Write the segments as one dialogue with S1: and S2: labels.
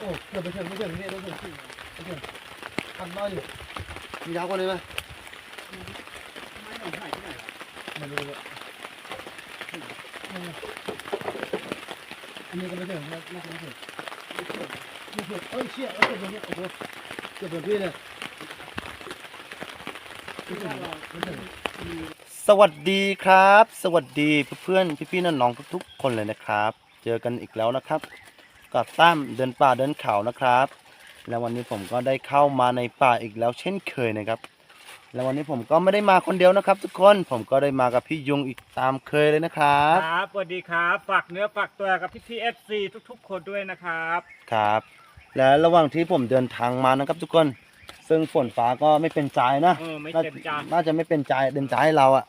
S1: โอ้เกือบไปถึงไม่ถึงเนี่ยไม่ถึงสี่ไม่ถึงพันน้อยอยู่มียาวกว่านี้ไหม
S2: ไม่หน่อยหายที่ไหน
S1: ไม่รู้เลยอันนี้ก็ไม่ถึงนะน่าจะไม่ถึงไม่ถึงไม่ถึงเอ้ยเชี่ยเอ้ยเกือบตรงนี้โอ้โหเกือบตรงพี่เลยไม่ถึงไม่ถึง
S3: สวัสดีครับ สวัสดีเพื่อนๆพี่ๆน้องๆทุกๆ คนเลยนะครับ เจอกันอีกแล้วนะครับ กับตั้มเดินป่าเดินเขานะครับ แล้ววันนี้ผมก็ได้เข้ามาในป่าอีกแล้วเช่นเคยนะครับ แล้ววันนี้ผมก็ไม่ได้มาคนเดียวนะครับ ทุกคนผมก็ได้มากับพี่ยุงอีกตามเคยเลยนะครับ
S2: ครับสวัสดีครับฝากเนื้อฝากตัวกับพี่พีเอฟซีทุกๆ คนด้วยนะครับ
S3: ครับ และระหว่างที่ผมเดินทางมานะครับ ทุกคน ซึ่งฝนฟ้าก็ไม่เป็นใจนะ
S2: เออไม่
S3: น่า
S2: เต็มจาน
S3: น่าจะไม่เป็นใจเป็นใจให้เราอะ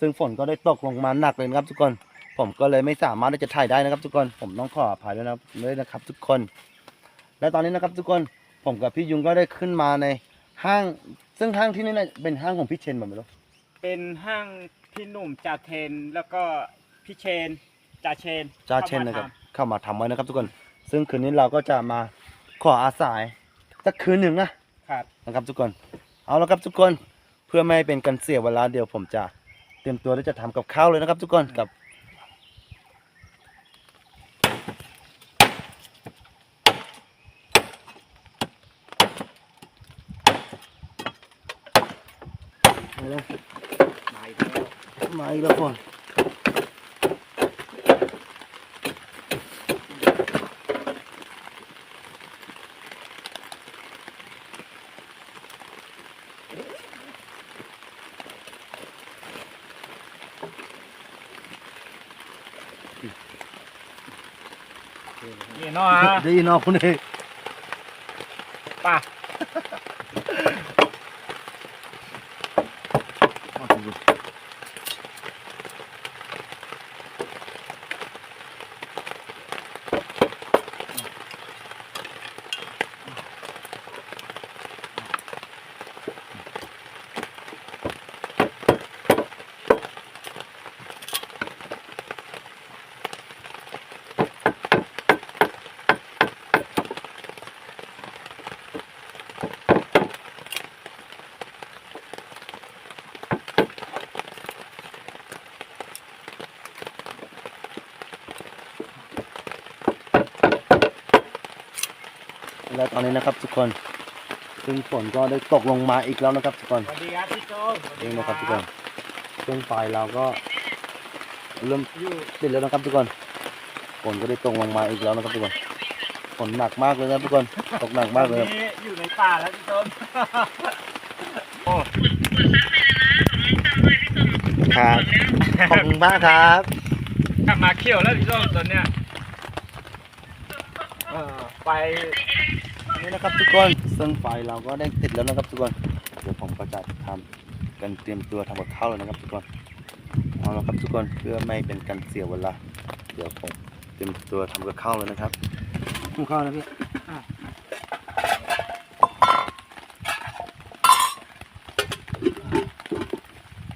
S3: ซึ่งฝนก็ได้ตกลงมาหนักเลยนะครับทุกคน ผมก็เลยไม่สามารถที่จะถ่ายได้นะครับ ทุกคนผมต้องขออภัยด้วยนะครับด้วยนะครับ ทุกคน และตอนนี้นะครับ ทุกคนผมกับพี่ยุงก็ได้ขึ้นมาในห้าง ซึ่งห้างที่นี่น่าเป็นห้างของพี่เชนแบบไม่รู้
S2: เป็นห้างพี่หนุ่มจ่าเทนแล้วก็พี่เชนจ่าเชน
S3: จ้าเชนนะครับ
S2: ข้ามา
S3: เข้ามาทำไว้นะครับ ทุกคน ซึ่งคืนนี้เราก็จะมาขออาศัยสักคืนหนึ่งนะ
S2: ทำครับ
S3: นะครับ ทุกคน เอาละครับทุกคนเพื่อไม่ให้เป็นการเสียเวลาเดี๋ยวผมจะเตรียมตัวที่จะทำกับข้าวเลยนะครับ ทุกคนกับ
S1: มาแล้ว
S2: มาอีกแล้ว
S3: มา อีกแล้วคน
S2: นี่เนาะ
S3: ด้ยินเนาะคุณเอก และตอนนี้นะครับทุกคนซึ่งฝนก็ได้ตกลงมาอีกแล้วนะครับทุกคน
S2: สวัสดีครับพี่โจสวัส
S3: เอ
S2: ดี
S3: งนะครับทุกคนเครื่องไฟเราก็เริ่ม
S2: อยู่
S3: ติดแล้วนะครับทุกคนฝนก็ได้ตกลงมาอีกแล้วนะครับทุกคนฝนหนักมากเลยนะทุกคนตกหนักมากเลย
S2: ต
S3: ค
S2: อ
S3: รับ
S2: นนี้อยู่ในป่าแล้วพี่โจโอ้
S3: ครับขอบคุณมากครับ
S2: กลับมาเขี้ยวแล้วพี่โจตอนเนี้ยเออไป
S3: นะครับทุกคนซึ่งไฟเราก็ได้ติดแล้วนะครับทุกคนเดี๋ยวผมก็จะทำกันเตรียมตัวทำกับข้าวเลยนะครับทุกคนเอาละครับทุกคนเพื่อไม่เป็นการเสียเวลาเดี๋ยวผมเตรียมตัวทำกับข้าวเลยนะครับทำข้าวนะพี่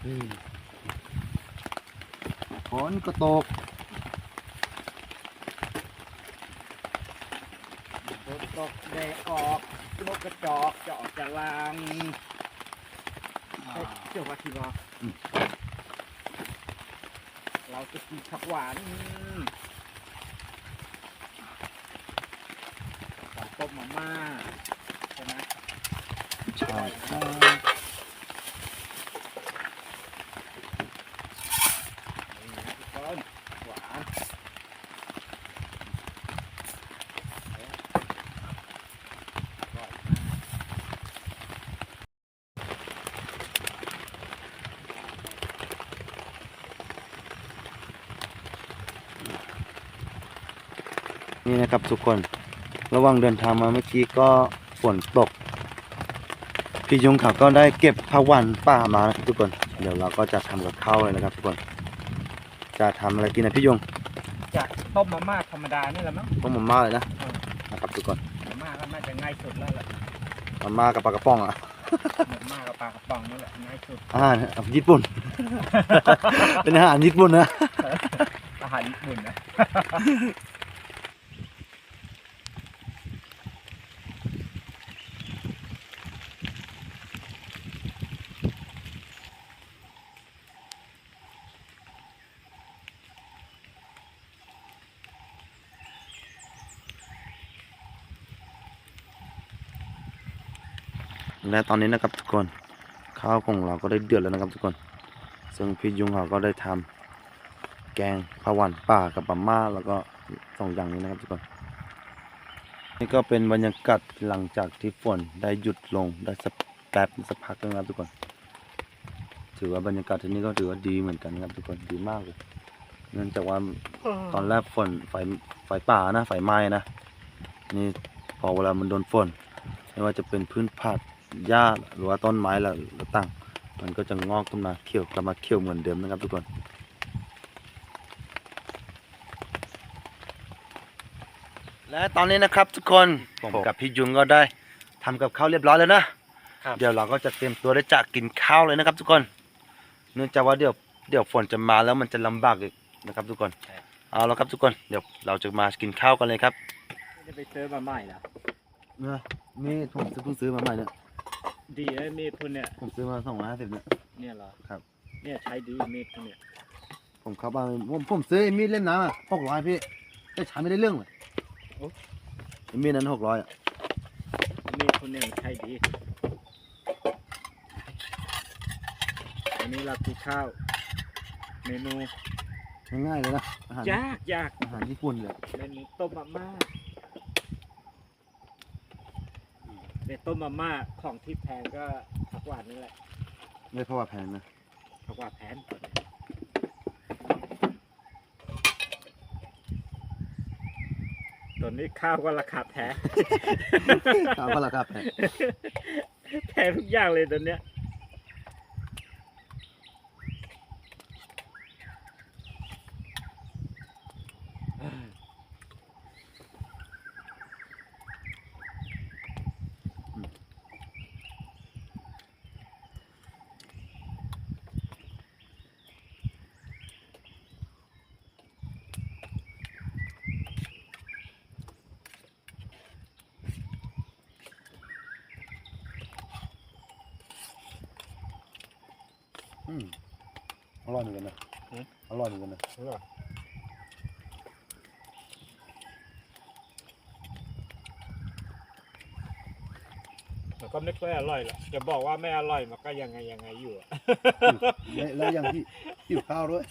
S3: อืมฝนก็ตก
S2: ฝนตกแดดออก นกกระจอกจะออกจากรังเอ้ยเจ้าวัดที่ว่าเราจะกินผักหวานกับต้มมาม่าใช่ไหม
S3: ใช่ใช่
S2: นี่นะทุกคนหวานอร่อยมาก
S3: นี่นะครับทุกคน ระหว่างเดินทางมาเมื่อกี้ก็ฝนตก พี่ยุงเขาก็ได้เก็บผักหวานป่ามานะครับทุกคน เดี๋ยวเราก็จะทำกับข้าวเลยนะครับ ทุกคน จะทำอะไรกินนะพี่ยุง
S2: จะต้มมาม่าธรรมดานี่แหละมั้ง
S3: ต้มมาม่าเลยนะนะครับทุกคน
S2: มาม่าก็น่าจะง่ายสุดแล้วแหละ
S3: มาม่ากับปลากระป๋องอะ
S2: มาม่ากับปลากระป๋องนี่แหละง่ายสุด
S3: อาหารญี่ปุ่น เป็นอาหารญี่ปุ่นนะ
S2: อาหารญี่ปุ่นนะ
S3: และตอนนี้นะครับทุกคนข้าวของเราก็ได้เดือดแล้วนะครับทุกคน ซึ่งพี่ยุงเขาก็ได้ทำแกงผักหวานป่ากับปลาม่าแล้วก็สองอย่างนี้นะครับทุกคน นี่ก็เป็นบรรยากาศหลังจากที่ฝนได้หยุดลงได้สักแป๊บสักพักนึงนะครับทุกคน ถือว่าบรรยากาศที่นี่ก็ถือว่าดีเหมือนกันนะครับทุกคนดีมากเลยเนื่องจากว่าตอนแรกฝนไฟไฟป่านะไฟไหม้นะนี่พอเวลามันโดนฝนไม่ว่าจะเป็นพื้นผัก หญ้าหรือว่าต้นไม้ละต่างมันก็จะงอกขึ้นมาเขียวกลับมาเขียวเหมือนเดิมนะครับทุกคนและตอนนี้นะครับทุกคนผมกับพี่ยุงก็ได้ทำกับข้าวเรียบร้อยแล้วนะ
S2: ครับ
S3: เดี๋ยวเราก็จะเตรียมตัวได้จะกินข้าวเลยนะครับ ทุกคนเนื่องจากว่าเดี๋ยวเดี๋ยวฝนจะมาแล้วมันจะลำบากอีกนะครับ ทุกคนเอาแล้วครับทุกคนเดี๋ยวเราจะมากินข้าวกันเลยครับ
S2: จะไปซื้อมาใหม่แล้ว
S3: เนี่ยมีผมซื้อเพิ่งซื้อมาใหม่เนี่ย
S2: ดีไอ้มีดพวกเนี่ย
S3: ผมซื้อมาสองร้อยห้าสิบเนี่ย
S2: เนี่ยเหรอ
S3: ครับ
S2: เนี่ยใช้ดีมีดพวกเนี่ย
S3: ผมเข้าบ้านผมผมซื้อไอ้มีดเล่มน้ำอะหกร้อยพี่แต่ใช้ไม่ได้เรื่องเลยไอ้มีดนั้นหกร้อยอะ
S2: มีดพวกเนี่ยมันใช้ดีอันนี้เรากินข้าว เมนู
S3: ง่ายๆเลยนะอาหาร
S2: ยากยาก
S3: อาหารญี่ปุ่นเลย
S2: เมนูต้มมาม่า เนี่ยต้มมาม่าของที่แพงก็ผักหวานนี่แหละ
S3: ไม่เพราะว่าแพงนะ
S2: ผักหวานแพงตอนนี้ข้าวก็ราคาแพง
S3: ข้าวก็ราคาแพง
S2: แพงทุกอย่างเลยตอนเนี้ย
S3: อืม อร่อยเหมือนกันนะอร่อยเหมือนกันนะ
S2: มันก็ไม่ค่อยอร่อยหรอกจะบอกว่าไม่อร่อยมันก็ยังไงยังไงอยู่อะ
S3: และแล้วยังที่หิวข้าวด้วย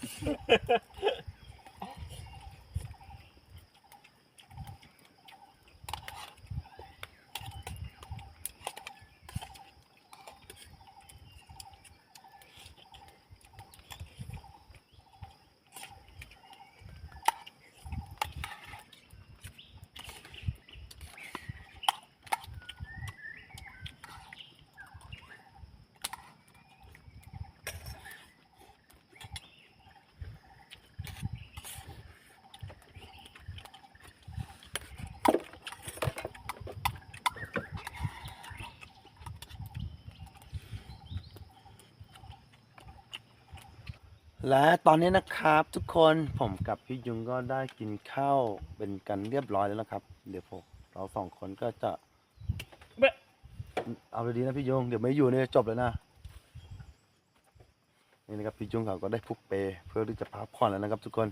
S3: และตอนนี้นะครับทุกคนผมกับพี่ยุงก็ได้กินข้าวเป็นกันเรียบร้อยแล้วนะครับ เดี๋ยวผมเราสองคนก็จะ
S2: เอา
S3: เลยดีนะพี่ยุงเดี๋ยวไม่อยู่เนี่ยจบเลยนะนี่นะครับพี่ยุงเขาก็ได้พุกเปเพื่อที่จะพักผ่อนแล้วนะครับทุกคน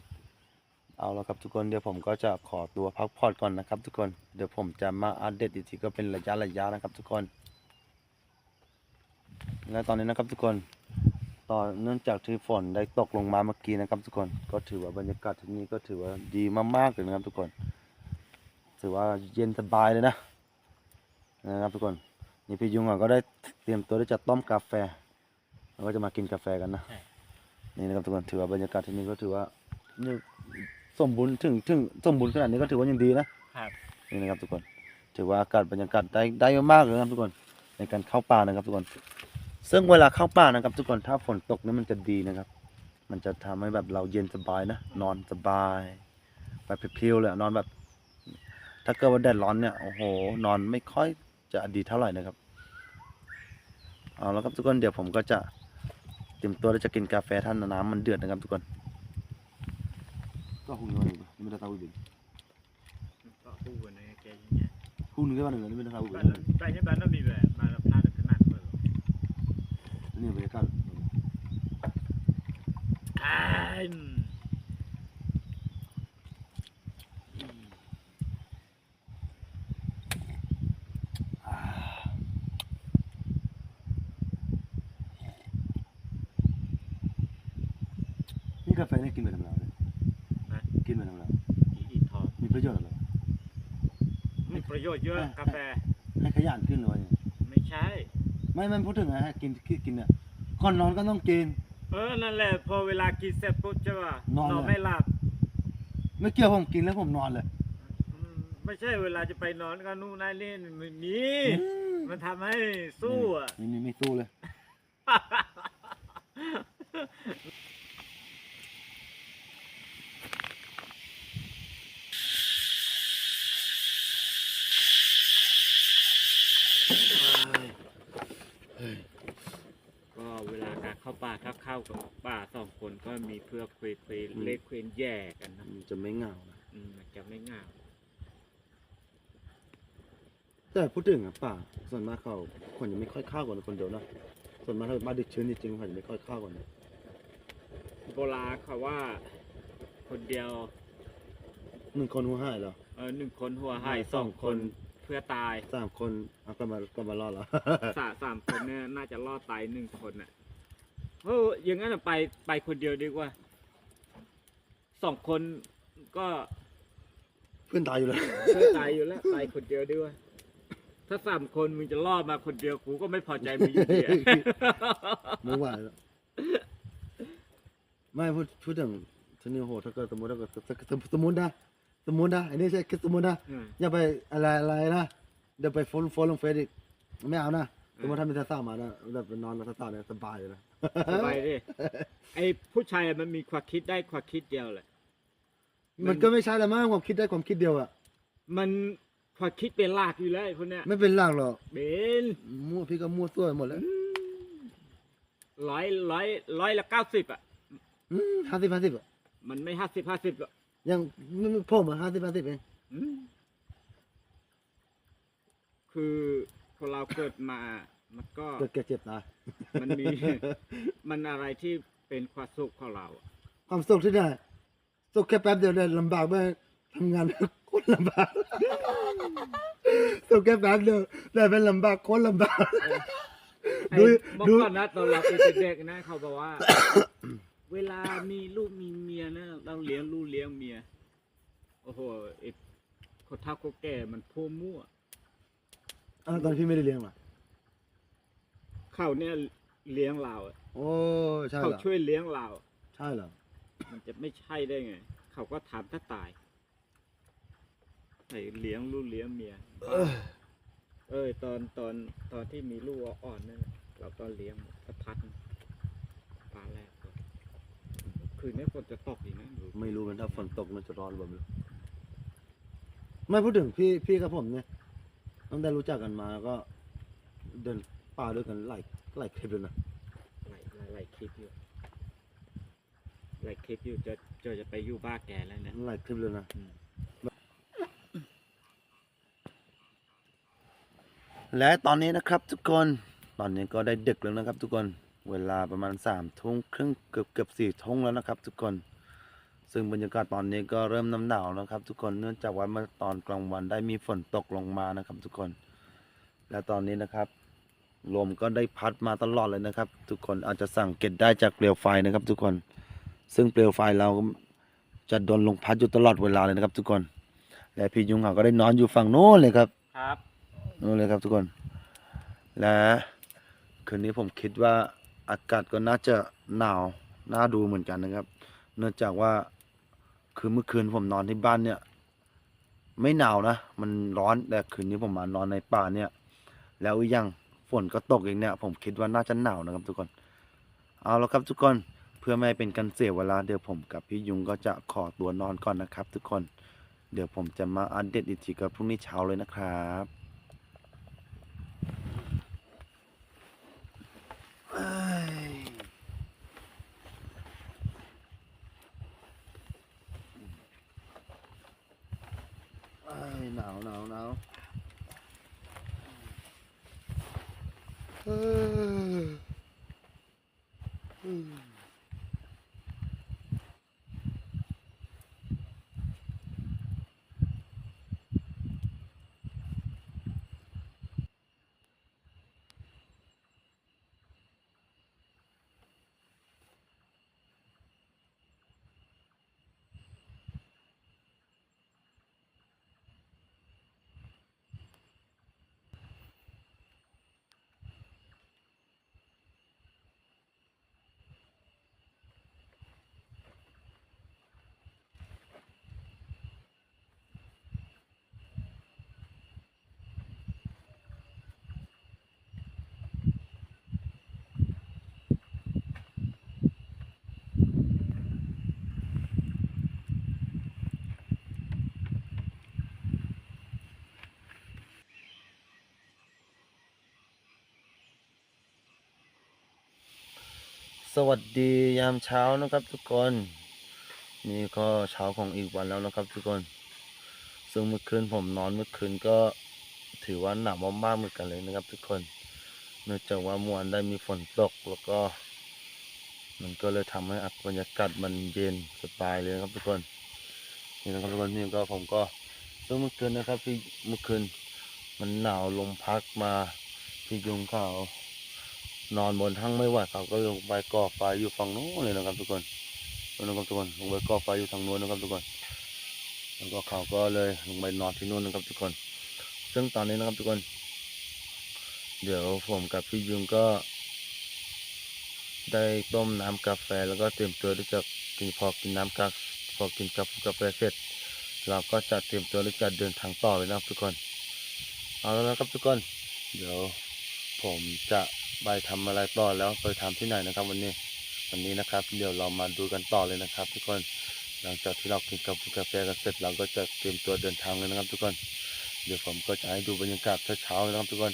S3: เอาล้วครับทุกคนเดี๋ยวผมก็จะขอตัวพักผ่อนก่อนนะครับทุกคนเดี๋ยวผมจะมาอัปเดตอีกทีก็เป็นระยะระยะนะครับทุกคนและตอนนี้นะครับทุกคน ตอนเนื่องจากที่ฝนได้ตกลงมาเมื่อกี้นะครับทุกคนก็ถือว่าบรรยากาศที่นี่ก็ถือว่าดีมากๆเลยนะครับทุกคน ถือว่าเย็นสบายเลยนะนะครับทุกคนนี่พี่ยุงอะก็ได้เตรียมตัวที่จะต้มกาแฟเราก็จะมากินกาแฟกันนะ
S2: ใช่
S3: นี่นะครับทุกคนถือว่าบรรยากาศที่นี่ก็ถือว่านี่สมบูรณ์ถึงถึงสมบูรณ์ขนาดนี้ก็ถือว่ายังดีนะครับนี่นะครับทุกคน ถือว่าอากาศบรรยากาศได้ได้มากๆเลยนะครับทุกคน ในการเข้าป่านะครับทุกคน ซึ่งเวลาเข้าป่านะครับ ทุกคนถ้าฝนตกนี่มันจะดีนะครับ มันจะทำให้แบบเราเย็นสบายนะนอนสบายแบบเพลียวๆเลยอะนอนแบบ ถ้าเกิดว่าแดดร้อนเนี่ยโอ้โห นอนไม่ค่อยจะดีเท่าไหร่นะครับเอาแล้วครับทุกคนเดี๋ยวผมก็จะเตรียมตัวที่จะกินกาแฟท่านน้ำมันเดือดนะครับทุกคนก็หุ่นวันหนึ่งไม่ได้เท่าอื่น
S2: ก็คู่กันนะแกอย่างเงี้ย
S3: หุ่นก็วันหนึ่งไม่ได้เท่าอื่น
S2: บ้านบ้านนี้บ้านต้องมีแบบมาละพลาดขนาดเปิด
S3: นี่บรรยากาศ
S2: นี่
S3: กาแฟนี่กินไปทำไมเกินไปทำไม
S2: อีทอ
S3: มีประโยชน์อะไร
S2: มีประโยชน์เยอะกาแฟ
S3: ให้ขยันขึ้นเลย ไม่ไม่พูดถึงนะฮะกินกินกินเนี่ยก่อนนอนก็ต้องกิน
S2: เออ นั่นแหละ พอเวลากินเสร็จปุ๊บใช่ป่ะ
S3: นอนเลย
S2: ไม่หลับ
S3: ไม่เกี่ยวผมกินแล้วผมนอนเลย
S2: อืมไม่ใช่เวลาจะไปนอนก็นู่นนั่นนี่มันมีมันทำให้สู้อะ
S3: นี่นี่ไม่สู้เลย
S2: ก็เวลาการ เข้าป่าถ้าเข้ากับป่าสองคนก็มีเพื่อคุยคุยเล็กคุยแย่กันนะ
S3: มันจะไม่เหงานะ
S2: อืมมันจะไม่ง่าย
S3: แต่พูดถึงอะป่าส่วนมากเขาคนจะไม่ค่อยเข้ากันคนเดียวนะส่วนมากถ้าเป็นบ้านดึกชื้นจริงๆเขาจะไม่ค่อยเข้ากันนะ
S2: โบราณเขาว่า คนเดียว
S3: หนึ่งคนหัวหายเหรอ
S2: เออหนึ่งคนหัวหาย
S3: ส
S2: ส
S3: อ
S2: องง
S3: ค
S2: คนนเพื่อตาย
S3: สามคนเอาก็มาก็มารอดแล้ว
S2: สาสามคนเนี่ยน่าจะรอดตายหนึ่งคนน่ะ เอออย่างนั้นน่ะไปไปคนเดียวดีกว่าสองคนก็
S3: เพื่อนตายอยู่เลย
S2: เพื่อตายอยู่แล้วตายคนเดียวดีกว่าถ้าสามคนมึงจะรอดมาคนเดียวกูก็ไม่พอใจมึงอยู่ดีอะ
S3: ไม่ไหวแล้วไม่พูดพูดถึงทีนี้โหถ้าเกิดสมมติถ้าเกิดสมสมมตินะสมมตินะอันนี้ใช่แค่สมมตินะ
S2: อืม
S3: อย่าไปอะไรอะไรนะเดี๋ยวไปโฟล์โฟล์ลงเฟซอีกไม่เอานะสมมติถ้ามีสาวๆมานะแบบไปนอนกับสาวๆเนี่ยสบายเลยนะ
S2: สบายดิไอ้ผู้ชายมันมีความคิดได้ความคิดเดียวแหละ
S3: มันก็ไม่ใช่ละมั้งความคิดได้ความคิดเดียวอะ
S2: มันความคิดเป็นหลักอยู่แล้วไอ้คนเนี้ย
S3: ไม่เป็นหลักหรอก
S2: เป็น
S3: มั่วพี่ก็มั่วซั่วไปหมดแล้ว
S2: ร้อยร้อยร้อยละเก้าสิบอะ
S3: ห้าสิบห้าสิบอะ
S2: มันไม่ห้าสิบห้าสิบหรอก
S3: ยังไม่ไม่ผมอะห้าสิบห้าสิบเอง
S2: อืมคือคนเราเกิดมา มันก็
S3: เกิดแก่เจ็บตาย
S2: มันมี มันอะไรที่เป็นความสุขของเราอะ
S3: ความสุขที่ได้สุขแค่แป๊บเดียวได้ลำบากไหมทำงานโคตรลำบากสุขแค่แป๊บเดียวได้เป็นลำบากโคตรลำบาก
S2: ไอ้
S3: ดู
S2: เมื่อ
S3: ดู
S2: ก่อนนะตอนเราเป็นเด็กๆนะเขาบอกว่า เวลามีลูกมีเมียนะเราเลี้ยงลูกเลี้ยงเมียโอ้โหไอ้คนเฒ่าคนแก่มันพูดมั่ว
S3: อ้าวตอนนพี่ไม่ได้เลี้ยงเหรอ
S2: เขาเนี่ยเลี้ยงเราอะ
S3: โอ้ใช่
S2: เขา
S3: เหรอ
S2: ช่วยเลี้ยงเรา
S3: ใช่เหรอ
S2: มันจะไม่ใช่ได้ไง เขาก็ทำถ้าตายไอ้เลี้ยงลูกเลี้ยงเมีย
S3: เออ
S2: เออตอนตอนตอนที่มีลูกอ่อนนั่นน่ะเราก็เลี้ยงสักพักหนึ่งปลาแรกก็คืนนี้ฝนจะตกอีกนะหรือ
S3: ไม่รู้มันถ้าฝนตกมันจะร้อนหรือเปล่าไม่รู้ไม่พูดถึงพี่พี่กับผมเนี่ยตั้งแต่รู้จักกันมาก็ เดิน ป่าด้วยกันหลายหลายคลิปเลยนะ
S2: หลายหลายหลายคลิปอยู่หลายคลิปอยู่จะจะจะไปอยู่บ้านแกแล้วเนี่ย
S3: หลายคลิปเลยนะ
S2: อืม
S3: และตอนนี้นะครับทุกคนตอนนี้ก็ได้ดึกแล้วนะครับ ทุกคนเวลาประมาณสามทุ่มครึ่งเกือบเกือบสี่ทุ่มแล้วนะครับ ทุกคน ซึ่งบรรยากาศตอนนี้ก็เริ่มน้ำหนาวนะครับ ทุกคนเนื่องจากว่าเมื่อตอนกลางวันได้มีฝนตกลงมานะครับ ทุกคน และตอนนี้นะครับ ลมก็ได้พัดมาตลอดเลยนะครับ ทุกคนอาจจะสังเกตได้จากเปลวไฟนะครับ ทุกคน ซึ่งเปลวไฟเราจะโดนลมพัดอยู่ตลอดเวลาเลยนะครับ ทุกคน และพี่ยุงเขาก็ได้นอนอยู่ฝั่งโน้นเลยครับ
S2: ครับ
S3: นู่นเลยครับทุกคน และคืนนี้ผมคิดว่าอากาศก็น่าจะหนาวน่าดูเหมือนกันนะครับ เนื่องจากว่าคือเมื่อคืนผมนอนที่บ้านเนี่ย ไม่หนาวนะ มันร้อนแต่คืนนี้ผมมานอนในป่าเนี่ย แล้วอีกอย่าง ฝนก็ตกเองเนี่ย ผมคิดว่าน่าจะหนาวนะครับทุกคน เอาแล้วครับทุกคนเพื่อไม่ให้เป็นการเสียเวลาเดี๋ยวผมกับพี่ยุงก็จะขอตัวนอนก่อนนะครับ ทุกคน เดี๋ยวผมจะมาอัปเดตอีกทีกับพรุ่งนี้เช้าเลยนะครับ เอ้ยเอ้ยหนาวหนาวหนาว เอ้ยอืม วัสดียามเช้านะครับทุกคน นี่ก็เช้าของอีกวันแล้วนะครับทุกคน ซึ่งเมื่อคืนผมนอนเมื่อคืนก็ถือว่าหนาวมากๆเหมือนกันเลยนะครับ ทุกคนเนื่องจากว่าเมื่อวนได้มีฝนตกแล้วก็ มันก็เลยทำให้บรรยากาศมันเย็นสบายเลยครับทุกคนนี่นะครับทุกคนนี่ก็ผมก็ซึ่งเมื่อคืนนะครับพี่เมื่อคืนมันหนาวลมพัดมาพี่ยุงเขา นอนบนทั้งไม่ไหวเขาก็ลงไปก่อไฟอยู่ฝั่งโน้นเลยนะครับทุกคนนะครับทุกคนลงไปก่อไฟอยู่ทางโน้นนะครับทุกคน แล้วก็เขาก็เลยลงไปนอนที่นู่นนะครับทุกคน ซึ่งตอนนี้นะครับทุกคน เดี๋ยวผมกับพี่ยุงก็ ได้ต้มน้ำกาแฟแล้วก็เตรียมตัวที่จะกินพอกินน้ำกาพอกินกาแฟกาแฟเสร็จ เราก็จะเตรียมตัวที่จะเดินทางต่อเลยนะครับทุกคน เอาแล้วนะครับทุกคน เดี๋ยวผมจะ ใบทำอะไรต่อแล้วไปทำที่ไหนนะครับ วันนี้วันนี้นะครับ เดี๋ยวเรามาดูกันต่อเลยนะครับ ทุกคนหลังจากที่เรากินกาแฟกาแฟกันเสร็จเราก็จะเตรียมตัวเดินทางเลยนะครับ ทุกคน เดี๋ยวผมก็จะให้ดูบรรยากาศเช้าๆนะครับ ทุกคน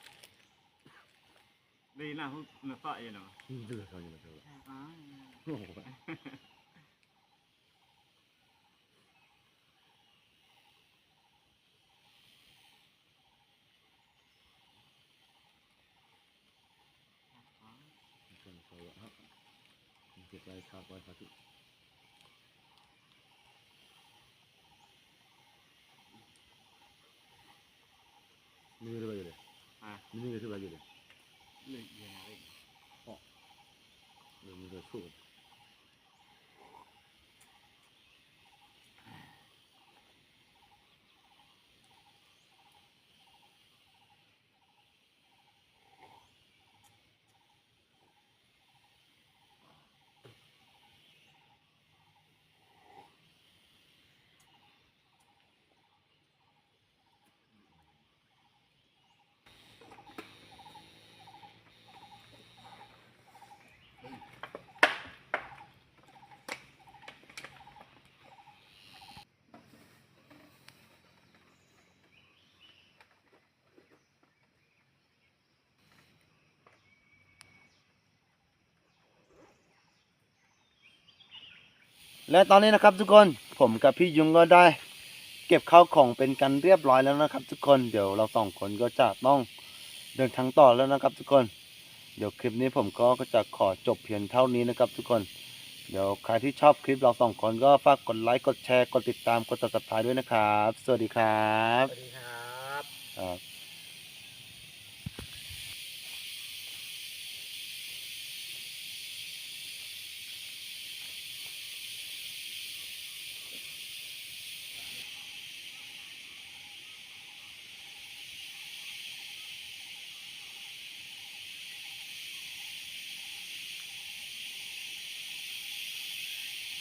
S3: า
S1: แต่ละจะตื่นเลยจะตื่นเลยเยอะจะตื่นเลยแต่ก่อ เและ
S3: ตอนนี้นะครับทุกคนผมกับพี่ยุงก็ได้ เก็บข้าวของเป็นกันเรียบร้อยแล้วนะครับ ทุกคนเดี๋ยวเราสองคนก็จะต้องเดินทางต่อแล้วนะครับ ทุกคน เดี๋ยวคลิปนี้ผมก็จะขอจบเพียงเท่านี้นะครับ ทุกคนเดี๋ยวใครที่ชอบคลิปเราสองคนก็ฝากกดไลค์กดแชร์กดติดตามกด subscribe ด้วยนะครับ สวัสดีครับ
S2: สวัสดี
S3: ครับ